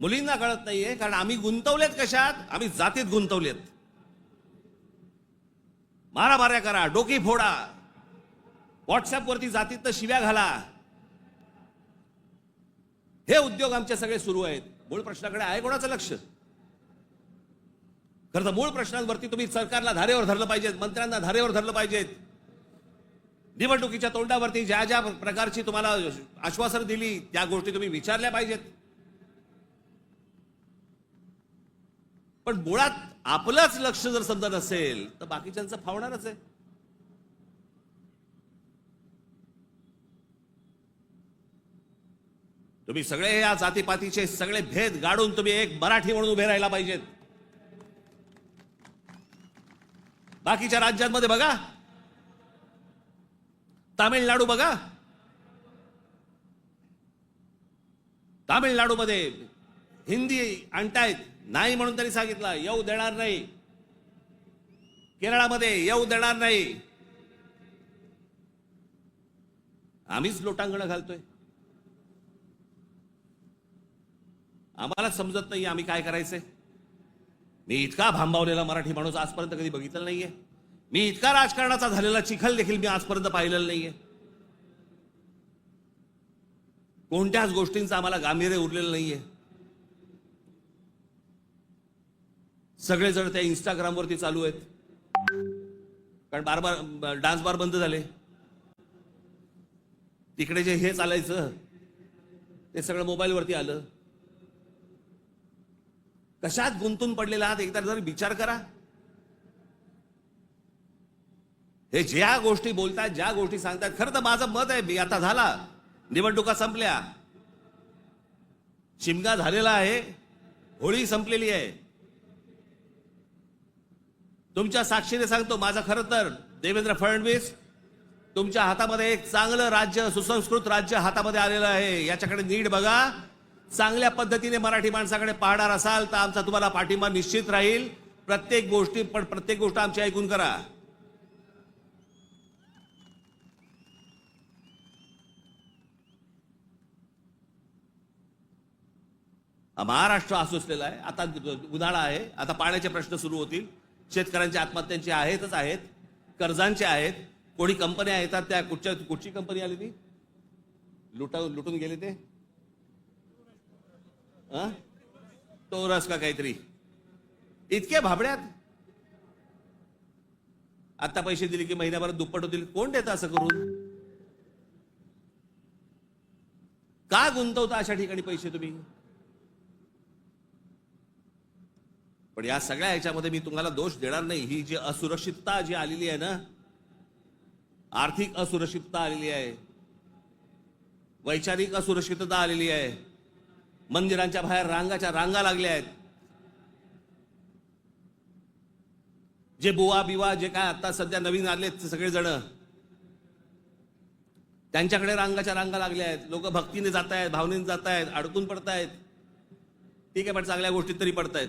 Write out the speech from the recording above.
मुलींना कळत नाहीये कारण आम्ही गुंतवलेत कशात? आम्ही जातीत गुंतवलेत. मारामाऱ्या करा डोकी फोडा. व्हॉट्सअपवरती जातीत शिव्या घाला. हे उद्योग आमचे सगळे सुरू आहेत. मूळ प्रश्नाकडे आहे कोणाचं लक्ष? खरं तर मूळ प्रश्नांवरती तुम्ही सरकारला धारेवर धरलं पाहिजेत मंत्र्यांना धारेवर धरलं पाहिजेत. निवडणुकीच्या तोंडावरती ज्या ज्या प्रकारची तुम्हाला आश्वासनं दिली त्या गोष्टी तुम्ही विचारल्या पाहिजेत. पण मुळात आपलंच लक्ष जर समजा नसेल तर बाकीच्यांचं फावणारच आहे. तुम्ही सगळे या जातीपातीचे सगळे भेद गाडून तुम्ही एक मराठी म्हणून उभे राहायला पाहिजेत. बाकीच्या राज्यांमध्ये बघा. तामिळनाडू बघा. तामिळनाडूमध्ये हिंदी आणतायत. नाही म्हणून त्यांनी सांगितलं येऊ देणार नाही. केरळामध्ये येऊ देणार नाही. आम्हीच लोटांगण घालतोय. आम्हाला समजत नाही आम्ही काय करायचंय. मी इतका भांबावलेला मराठी माणूस आजपर्यंत कधी बघितलं नाहीये. मी इतका राजकारणाचा झालेला चिखल देखील मी आजपर्यंत पाहिलेलं नाहीये. कोणत्याच गोष्टींचं आम्हाला गांभीर्य उरलेलं नाहीये. सगळे जण त्या इंस्टाग्रामवरती चालू आहेत. कारण बार बार डान्स बार बंद झाले. तिकडे जे हे चालायचं ते सगळं मोबाईलवरती आलं. कशात गुंतून पडलेला आहात? एकदा जरी विचार करा. हे ज्या गोष्टी बोलतात ज्या गोष्टी सांगतात खरं तर माझं मत आहे मी आता झाला. निवडणुका संपल्या. शिमगा झालेला आहे होळी संपलेली आहे. तुमच्या साक्षीने सांगतो माझं खरं तर देवेंद्र फडणवीस तुमच्या हातामध्ये एक चांगलं राज्य सुसंस्कृत राज्य हातामध्ये आलेलं आहे. याच्याकडे नीट बघा. चांगल्या पद्धतीने मराठी माणसाकडे पाहणार असाल तर आमचा तुम्हाला पाठिंबा निश्चित राहील. प्रत्येक गोष्टी पण प्रत्येक गोष्ट आमची ऐकून करा. महाराष्ट्र असुसलेला आहे. आता उन्हाळा आहे. आता पाण्याचे प्रश्न सुरू होतील. शेतकऱ्यांच्या आत्महत्यांचे आहेतच आहेत कर्जांचे आहेत. कोणी कंपन्या येतात त्या कुठच्या कुठची कंपनी आली ती? लुटा लुटून गेले ते? तो टोरस का काहीतरी. इतक्या भाबड्यात? आता पैसे दिले की महिन्याभरात दुप्पट होतील. कोण देतं असं करून? का गुंतवता अशा ठिकाणी पैसे तुम्ही? पण या सगळ्या ह्याच्यामध्ये मी तुम्हाला दोष देणार नाही. ही जी असुरक्षितता जी आलेली आहे ना आर्थिक असुरक्षितता आलेली आहे वैचारिक असुरक्षितता आलेली आहे मंदिरांच्या बाहेर रांगाच्या रांगा लागल्या आहेत. जे बुवा बिवा जे काय आता सध्या नवीन आलेत सगळेजण त्यांच्याकडे रांगाच्या रांगा लागल्या आहेत. लोक भक्तीने जात आहेत भावनेने जात आहेत अडकून पडतायत. ठीक आहे पण चांगल्या गोष्टीत तरी पडतायत.